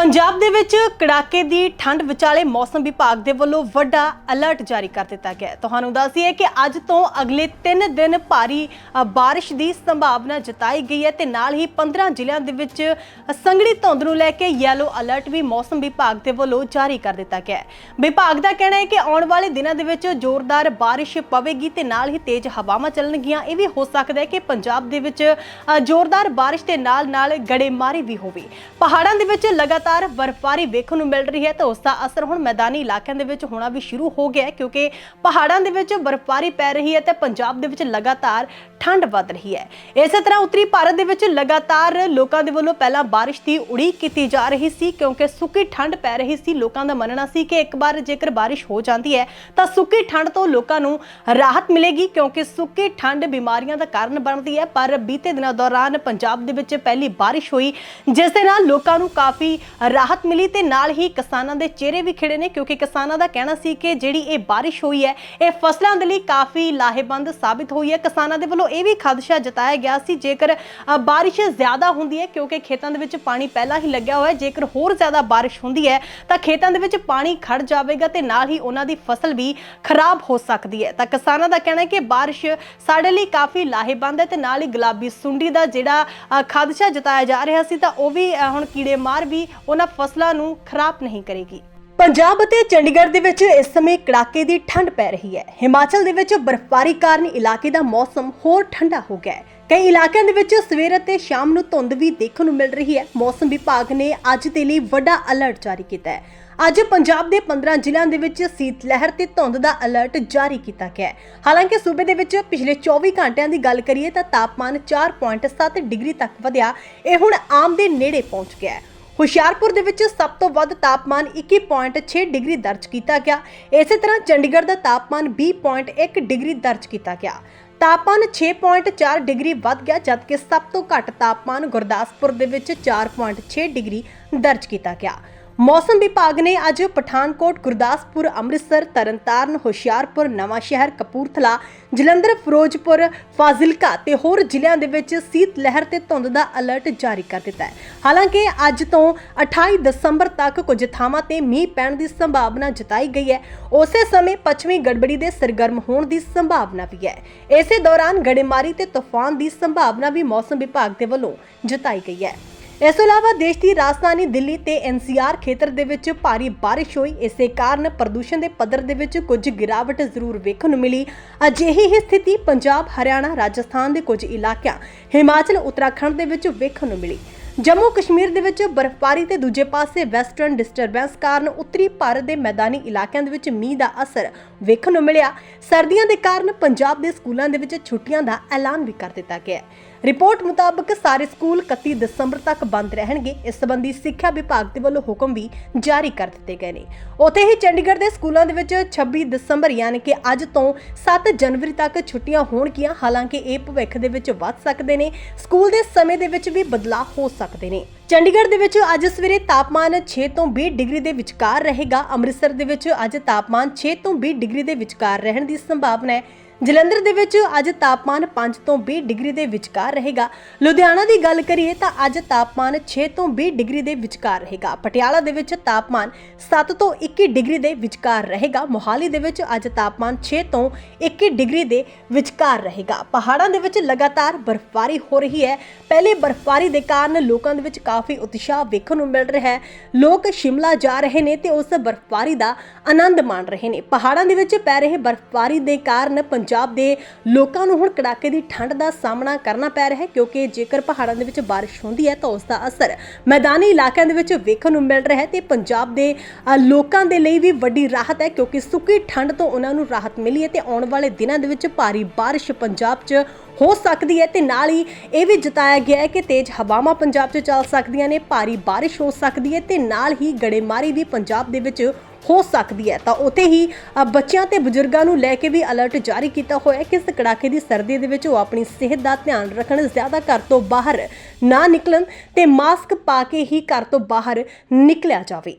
ਪੰਜਾਬ ਦੇ ਵਿੱਚ ਕੜਾਕੇ ਦੀ ਠੰਡ ਵਿਚਾਲੇ ਮੌਸਮ ਵਿਭਾਗ ਦੇ ਵੱਲੋਂ ਵੱਡਾ ਅਲਰਟ ਜਾਰੀ ਕਰ ਦਿੱਤਾ ਗਿਆ ਤੁਹਾਨੂੰ ਦੱਸ ਦਈਏ ਕਿ ਅੱਜ ਤੋਂ ਅਗਲੇ 3 ਦਿਨ ਭਾਰੀ ਅ, ਬਾਰਿਸ਼ ਦੀ ਸੰਭਾਵਨਾ ਜਤਾਈ ਗਈ ਹੈ ਤੇ ਨਾਲ ਹੀ 15 ਜ਼ਿਲ੍ਹਿਆਂ ਦੇ ਵਿੱਚ ਸੰਘਣੀ ਧੁੰਦ ਨੂੰ ਲੈ ਕੇ ਯੈਲੋ ਅਲਰਟ ਵੀ ਮੌਸਮ ਵਿਭਾਗ ਦੇ ਵੱਲੋਂ ਜਾਰੀ ਕਰ ਦਿੱਤਾ ਗਿਆ ਹੈ। ਵਿਭਾਗ ਦਾ ਕਹਿਣਾ ਹੈ ਕਿ ਆਉਣ ਵਾਲੇ ਦਿਨਾਂ ਦੇ ਵਿੱਚ ਜ਼ੋਰਦਾਰ ਬਾਰਿਸ਼ ਪਵੇਗੀ ਤੇ ਨਾਲ ਹੀ ਤੇਜ਼ ਹਵਾਵਾਂ ਚੱਲਣਗੀਆਂ। ਇਹ ਵੀ ਹੋ ਸਕਦਾ ਹੈ ਕਿ ਪੰਜਾਬ ਦੇ ਵਿੱਚ ਜ਼ੋਰਦਾਰ ਬਾਰਿਸ਼ ਦੇ ਨਾਲ ਨਾਲ ਗੜੇਮਾਰੀ ਵੀ ਹੋਵੇ। ਪਹਾੜਾਂ ਦੇ ਵਿੱਚ ਲਗਾਤਾਰ ਬਰਫ਼ਬਾਰੀ ਵੇਖਣ ਨੂੰ ਮਿਲ ਰਹੀ ਹੈ ਤਾਂ ਉਸ ਦਾ ਅਸਰ ਹੁਣ ਮੈਦਾਨੀ ਇਲਾਕਿਆਂ ਦੇ ਵਿੱਚ ਹੋਣਾ ਵੀ ਸ਼ੁਰੂ ਹੋ ਗਿਆ ਹੈ ਕਿਉਂਕਿ ਪਹਾੜਾਂ ਦੇ ਵਿੱਚ ਬਰਫ਼ਬਾਰੀ ਪੈ ਰਹੀ ਹੈ ਤੇ ਪੰਜਾਬ ਦੇ ਵਿੱਚ ਲਗਾਤਾਰ ਠੰਡ ਵੱਧ ਰਹੀ ਹੈ। ਇਸੇ ਤਰ੍ਹਾਂ ਉੱਤਰੀ ਭਾਰਤ ਦੇ ਵਿੱਚ ਲਗਾਤਾਰ ਲੋਕਾਂ ਦੇ ਵੱਲੋਂ ਪਹਿਲਾਂ ਬਾਰਿਸ਼ ਦੀ ਉਡੀਕ ਕੀਤੀ ਜਾ ਰਹੀ ਸੀ ਕਿਉਂਕਿ ਸੁੱਕੀ ਠੰਡ ਪੈ ਰਹੀ ਸੀ। ਲੋਕਾਂ ਦਾ ਮੰਨਣਾ ਸੀ ਕਿ ਇੱਕ ਵਾਰ ਜੇਕਰ ਬਾਰਿਸ਼ ਹੋ ਜਾਂਦੀ ਹੈ ਤਾਂ ਸੁੱਕੀ ਠੰਡ ਤੋਂ ਲੋਕਾਂ ਨੂੰ ਰਾਹਤ ਮਿਲੇਗੀ ਕਿਉਂਕਿ ਸੁੱਕੀ ਠੰਡ ਬਿਮਾਰੀਆਂ ਦਾ ਕਾਰਨ ਬਣਦੀ ਹੈ। ਪਰ ਬੀਤੇ ਦਿਨਾਂ ਦੌਰਾਨ ਪੰਜਾਬ ਦੇ ਵਿੱਚ ਪਹਿਲੀ ਬਾਰਿਸ਼ ਹੋਈ, ਜਿਸ ਦੇ ਨਾਲ ਲੋਕਾਂ ਨੂੰ ਕਾਫੀ ਰਾਹਤ ਮਿਲੀ ਤੇ ਨਾਲ ਹੀ ਕਿਸਾਨਾਂ ਦੇ ਚਿਹਰੇ ਵੀ ਖਿੜੇ ਨੇ ਕਿਉਂਕਿ ਕਿਸਾਨਾਂ ਦਾ ਕਹਿਣਾ ਸੀ ਕਿ ਜਿਹੜੀ ਇਹ ਬਾਰਿਸ਼ ਹੋਈ ਹੈ ਇਹ ਫਸਲਾਂ ਦੇ ਲਈ ਕਾਫੀ ਲਾਹੇਵੰਦ ਸਾਬਿਤ ਹੋਈ ਹੈ। ਕਿਸਾਨਾਂ ਦੇ ਵੱਲੋਂ ਇਹ ਵੀ ਖਦਸ਼ਾ ਜਤਾਇਆ ਗਿਆ ਸੀ ਜੇਕਰ ਬਾਰਿਸ਼ ਜ਼ਿਆਦਾ ਹੁੰਦੀ ਹੈ ਕਿਉਂਕਿ ਖੇਤਾਂ ਦੇ ਵਿੱਚ ਪਾਣੀ ਪਹਿਲਾਂ ਹੀ ਲੱਗਿਆ ਹੋਇਆ ਹੈ ਜੇਕਰ ਹੋਰ ਜ਼ਿਆਦਾ ਬਾਰਿਸ਼ ਹੁੰਦੀ ਹੈ ਤਾਂ ਖੇਤਾਂ ਦੇ ਵਿੱਚ ਪਾਣੀ ਖੜ ਜਾਵੇਗਾ ਤੇ ਨਾਲ ਹੀ ਉਹਨਾਂ ਦੀ ਫਸਲ ਵੀ ਖਰਾਬ ਹੋ ਸਕਦੀ ਹੈ। ਤਾਂ ਕਿਸਾਨਾਂ ਦਾ ਕਹਿਣਾ ਹੈ ਕਿ ਬਾਰਿਸ਼ ਸਾਡੇ ਲਈ ਕਾਫੀ ਲਾਹੇਵੰਦ ਹੈ ਤੇ ਨਾਲ ਹੀ ਗੁਲਾਬੀ ਸੁੰਡੀ ਦਾ ਜਿਹੜਾ ਅ, ਖਦਸ਼ਾ ਜਤਾਇਆ ਜਾ ਰਿਹਾ ਸੀ ਤਾਂ ਉਹ ਵੀ ਹੁਣ ਕੀੜੇ ਮਾਰ ਵੀ ਉਹਨਾਂ ਫਸਲਾਂ ਨੂੰ ਖਰਾਬ ਨਹੀਂ ਕਰੇਗੀ। ਪੰਜਾਬ ਅਤੇ ਚੰਡੀਗੜ੍ਹ ਦੇ ਵਿੱਚ ਇਸ ਸਮੇਂ ਕੜਾਕੇ ਦੀ ਠੰਡ ਪੈ ਰਹੀ ਹੈ। ਹਿਮਾਚਲ ਦੇ ਵਿੱਚ ਬਰਫ਼ਬਾਰੀ ਕਾਰਨ ਇਲਾਕੇ ਦਾ ਮੌਸਮ ਹੋਰ ਠੰਡਾ ਹੋ ਗਿਆ ਹੈ। ਕਈ ਇਲਾਕਿਆਂ ਦੇ ਵਿੱਚ ਸਵੇਰ ਅਤੇ ਸ਼ਾਮ ਨੂੰ ਧੁੰਦ ਵੀ ਦੇਖਣ ਨੂੰ ਮਿਲ ਰਹੀ ਹੈ। ਮੌਸਮ ਵਿਭਾਗ ਨੇ ਅੱਜ ਦੇ ਲਈ ਵੱਡਾ ਅਲਰਟ ਜਾਰੀ ਕੀਤਾ ਹੈ। ਅੱਜ ਪੰਜਾਬ ਦੇ 15 ਜ਼ਿਲ੍ਹਿਆਂ ਦੇ ਵਿੱਚ ਸੀਤ ਲਹਿਰ ਤੇ ਧੁੰਦ ਦਾ ਅਲਰਟ ਜਾਰੀ ਕੀਤਾ ਗਿਆ ਹੈ। ਹਾਲਾਂਕਿ ਸੂਬੇ ਦੇ ਵਿੱਚ ਪਿਛਲੇ 24 ਘੰਟਿਆਂ ਦੀ ਗੱਲ ਕਰੀਏ ਤਾਂ ਤਾਪਮਾਨ 4.7 ਡਿਗਰੀ ਤੱਕ ਵਧਿਆ। ਇਹ ਹੁਣ ਆਮ ਦੇ ਨੇੜੇ ਪਹੁੰਚ ਗਿਆ ਹੈ। ਹੁਸ਼ਿਆਰਪੁਰ ਦੇ ਵਿੱਚ ਸਭ ਤੋਂ ਵੱਧ ਤਾਪਮਾਨ 21.6 ਡਿਗਰੀ ਦਰਜ ਕੀਤਾ ਗਿਆ। ਇਸੇ ਤਰ੍ਹਾਂ ਚੰਡੀਗੜ੍ਹ ਦਾ ਤਾਪਮਾਨ 20.1 ਡਿਗਰੀ ਦਰਜ ਕੀਤਾ ਗਿਆ। ਤਾਪਮਾਨ 6.4 ਡਿਗਰੀ ਵੱਧ ਗਿਆ, ਜਦਕਿ ਸਭ ਤੋਂ ਘੱਟ ਤਾਪਮਾਨ ਗੁਰਦਾਸਪੁਰ ਦੇ ਵਿੱਚ 4.6 ਡਿਗਰੀ ਦਰਜ ਕੀਤਾ ਗਿਆ। ਮੌਸਮ ਵਿਭਾਗ ਨੇ ਅੱਜ ਪਠਾਨਕੋਟ, ਗੁਰਦਾਸਪੁਰ, ਅੰਮ੍ਰਿਤਸਰ, ਤਰਨਤਾਰਨ, ਹੁਸ਼ਿਆਰਪੁਰ ਨਵਾਂ ਸ਼ਹਿਰ ਕਪੂਰਥਲਾ, ਜਲੰਧਰ, ਫਿਰੋਜ਼ਪੁਰ, ਫਾਜ਼ਿਲਕਾ ਤੇ ਹੋਰ ਜ਼ਿਲ੍ਹਿਆਂ ਦੇ ਵਿੱਚ ਸੀਤ ਲਹਿਰ ਤੇ ਧੁੰਦ ਦਾ ਅਲਰਟ ਜਾਰੀ ਕਰ ਦਿੱਤਾ ਹੈ। ਹਾਲਾਂਕਿ ਅੱਜ ਤੋਂ 28 ਦਸੰਬਰ ਤੱਕ ਕੁਝ ਥਾਵਾਂ ਤੇ ਮੀਂਹ ਪੈਣ ਦੀ ਸੰਭਾਵਨਾ ਜਤਾਈ ਗਈ ਹੈ। ਉਸੇ ਸਮੇਂ ਪੱਛਮੀ ਗੜਬੜੀ ਦੇ ਸਰਗਰਮ ਹੋਣ ਦੀ ਸੰਭਾਵਨਾ ਵੀ ਹੈ। ਇਸੇ ਦੌਰਾਨ ਗੜੇਮਾਰੀ ਤੇ ਤੂਫਾਨ ਦੀ ਸੰਭਾਵਨਾ ਵੀ ਮੌਸਮ ਵਿਭਾਗ ਦੇ ਵੱਲੋਂ ਜਤਾਈ ਗਈ ਹੈ। ਇਸ ਤੋਂ ਇਲਾਵਾ ਦੇਸ਼ ਦੀ ਰਾਜਧਾਨੀ ਦਿੱਲੀ ਤੇ ਐਨਸੀਆਰ ਖੇਤਰ ਦੇ ਵਿੱਚ ਭਾਰੀ ਬਾਰਿਸ਼ ਹੋਈ। ਇਸੇ ਕਾਰਨ ਪ੍ਰਦੂਸ਼ਣ ਦੇ ਪੱਧਰ ਦੇ ਵਿੱਚ ਕੁਝ ਗਿਰਾਵਟ ਜ਼ਰੂਰ ਵੇਖਣ ਨੂੰ ਮਿਲੀ। ਅਜਿਹੀ ਹੀ ਸਥਿਤੀ ਪੰਜਾਬ, ਹਰਿਆਣਾ, ਰਾਜਸਥਾਨ ਦੇ ਕੁਝ ਇਲਾਕਿਆਂ, ਹਿਮਾਚਲ, ਉੱਤਰਾਖੰਡ ਦੇ ਵਿੱਚ ਵੇਖਣ ਨੂੰ ਮਿਲੀ। ਜੰਮੂ ਕਸ਼ਮੀਰ ਦੇ ਵਿੱਚ ਬਰਫ਼ਬਾਰੀ ਤੇ ਦੂਜੇ ਪਾਸੇ ਵੈਸਟਰਨ ਡਿਸਟਰਬੈਂਸ ਕਾਰਨ ਉੱਤਰੀ ਭਾਰਤ ਦੇ ਮੈਦਾਨੀ ਇਲਾਕਿਆਂ ਦੇ ਵਿੱਚ ਮੀਂਹ ਦਾ ਅਸਰ ਵੇਖਣ ਨੂੰ ਮਿਲਿਆ। ਸਰਦੀਆਂ ਦੇ ਕਾਰਨ ਪੰਜਾਬ ਦੇ ਸਕੂਲਾਂ ਦੇ ਵਿੱਚ ਛੁੱਟੀਆਂ ਦਾ ਐਲਾਨ ਵੀ ਕਰ ਦਿੱਤਾ ਗਿਆ ਹੈ। ਰਿਪੋਰਟ ਮੁਤਾਬਕ ਸਾਰੇ ਸਕੂਲ 31 ਦਸੰਬਰ ਤੱਕ ਬੰਦ ਰਹਿਣਗੇ। ਇਸ ਸੰਬੰਧੀ ਸਿੱਖਿਆ ਵਿਭਾਗ ਦੇ ਵੱਲੋਂ ਹੁਕਮ ਵੀ ਜਾਰੀ ਕਰ ਦਿੱਤੇ ਗਏ ਨੇ। ਉੱਥੇ ਹੀ ਚੰਡੀਗੜ੍ਹ ਦੇ ਸਕੂਲਾਂ ਦੇ ਵਿੱਚ 26 ਦਸੰਬਰ, ਯਾਨੀ ਕਿ ਅੱਜ ਤੋਂ 7 ਜਨਵਰੀ ਤੱਕ ਛੁੱਟੀਆਂ ਹੋਣਗੀਆਂ। ਹਾਲਾਂਕਿ ਇਹ ਭਵਿੱਖ ਦੇ ਵਿੱਚ ਵੱਧ ਸਕਦੇ ਨੇ। ਸਕੂਲ ਦੇ ਸਮੇਂ ਦੇ ਵਿੱਚ ਵੀ ਬਦਲਾਅ ਹੋ ਸਕਦੇ ਨੇ। ਚੰਡੀਗੜ੍ਹ ਦੇ ਵਿੱਚ ਅੱਜ ਸਵੇਰੇ ਤਾਪਮਾਨ 6 ਤੋਂ 20 ਡਿਗਰੀ ਦੇ ਵਿਚਕਾਰ ਰਹੇਗਾ। ਅੰਮ੍ਰਿਤਸਰ ਦੇ ਵਿੱਚ ਅੱਜ ਤਾਪਮਾਨ 6 ਤੋਂ 20 ਡਿਗਰੀ ਦੇ ਵਿਚਕਾਰ ਰਹਿਣ ਦੀ ਸੰਭਾਵਨਾ ਹੈ। ਜਲੰਧਰ ਦੇ ਵਿੱਚ ਅੱਜ ਤਾਪਮਾਨ 5 ਤੋਂ 20 ਡਿਗਰੀ ਦੇ ਵਿਚਕਾਰ ਰਹੇਗਾ। ਲੁਧਿਆਣਾ ਦੀ ਗੱਲ ਕਰੀਏ ਤਾਂ ਅੱਜ ਤਾਪਮਾਨ 6 ਤੋਂ 20 ਡਿਗਰੀ ਦੇ ਵਿਚਕਾਰ ਰਹੇਗਾ। ਪਟਿਆਲਾ ਦੇ ਵਿੱਚ ਤਾਪਮਾਨ 7 ਤੋਂ 21 ਡਿਗਰੀ ਦੇ ਵਿਚਕਾਰ ਰਹੇਗਾ। ਮੋਹਾਲੀ ਦੇ ਵਿੱਚ ਅੱਜ ਤਾਪਮਾਨ 6 ਤੋਂ 21 ਡਿਗਰੀ ਦੇ ਵਿਚਕਾਰ ਰਹੇਗਾ। ਪਹਾੜਾਂ ਦੇ ਵਿੱਚ ਲਗਾਤਾਰ ਬਰਫ਼ਬਾਰੀ ਹੋ ਰਹੀ ਹੈ। ਪਹਿਲੇ ਬਰਫ਼ਬਾਰੀ ਦੇ ਕਾਰਨ ਲੋਕਾਂ ਦੇ ਵਿੱਚ ਕਾਫੀ ਉਤਸ਼ਾਹ ਵੇਖਣ ਨੂੰ ਮਿਲ ਰਿਹਾ ਹੈ। ਲੋਕ ਸ਼ਿਮਲਾ ਜਾ ਰਹੇ ਨੇ ਤੇ ਉਸ ਬਰਫ਼ਬਾਰੀ ਦਾ ਆਨੰਦ ਮਾਣ ਰਹੇ ਨੇ। ਪਹਾੜਾਂ ਦੇ ਵਿੱਚ ਪੈ ਰਹੇ ਬਰਫ਼ਬਾਰੀ ਦੇ ਕਾਰਨ ਪੰਜਾਬ ਦੇ ਲੋਕਾਂ ਨੂੰ ਹੁਣ ਕੜਾਕੇ ਦੀ ਠੰਡ ਦਾ ਸਾਹਮਣਾ ਕਰਨਾ ਪੈ ਰਿਹਾ ਹੈ, ਕਿਉਂਕਿ ਜੇਕਰ ਪਹਾੜਾਂ ਦੇ ਵਿੱਚ ਬਾਰਿਸ਼ ਹੁੰਦੀ ਹੈ ਤਾਂ ਉਸ ਦਾ ਅਸਰ ਮੈਦਾਨੀ ਇਲਾਕਿਆਂ ਦੇ ਵਿੱਚ ਵੇਖਣ ਨੂੰ ਮਿਲ ਰਿਹਾ ਹੈ ਤੇ ਪੰਜਾਬ ਦੇ ਲੋਕਾਂ ਦੇ ਲਈ ਵੀ ਵੱਡੀ ਰਾਹਤ ਹੈ, ਕਿਉਂਕਿ ਸੁੱਕੀ ਠੰਡ ਤੋਂ ਉਹਨਾਂ ਨੂੰ ਰਾਹਤ ਮਿਲੀ ਹੈ ਤੇ ਆਉਣ ਵਾਲੇ ਦਿਨਾਂ ਦੇ ਵਿੱਚ ਭਾਰੀ ਬਾਰਿਸ਼ ਪੰਜਾਬ 'ਚ ਹੋ ਸਕਦੀ ਹੈ ਤੇ ਨਾਲ ਹੀ ਇਹ ਵੀ ਜਤਾਇਆ ਗਿਆ ਹੈ ਕਿ ਤੇਜ਼ ਹਵਾਵਾਂ ਪੰਜਾਬ 'ਚ ਚੱਲ ਸਕਦੀਆਂ ਨੇ, ਭਾਰੀ ਬਾਰਿਸ਼ ਹੋ ਸਕਦੀ ਹੈ ਤੇ ਨਾਲ ਹੀ ਗੜੇਮਾਰੀ ਵੀ ਪੰਜਾਬ ਦੇ ਵਿੱਚ ਹੋ ਸਕਦੀ ਹੈ। ਤਾਂ ਉਥੇ ਹੀ ਬੱਚਿਆਂ ਤੇ ਬਜ਼ੁਰਗਾਂ ਨੂੰ ਲੈ ਕੇ ਵੀ ਅਲਰਟ ਜਾਰੀ ਕੀਤਾ ਹੋਇਆ ਹੈ ਕਿ ਇਸ ਕੜਾਕੇ ਦੀ ਸਰਦੀ ਦੇ ਵਿੱਚ ਉਹ ਆਪਣੀ ਸਿਹਤ ਦਾ ਧਿਆਨ ਰੱਖਣ, ਜ਼ਿਆਦਾ ਘਰ ਤੋਂ ਬਾਹਰ ਨਾ ਨਿਕਲਣ ਤੇ ਮਾਸਕ ਪਾ ਕੇ ਹੀ ਘਰ ਤੋਂ ਬਾਹਰ ਨਿਕਲਿਆ ਜਾਵੇ।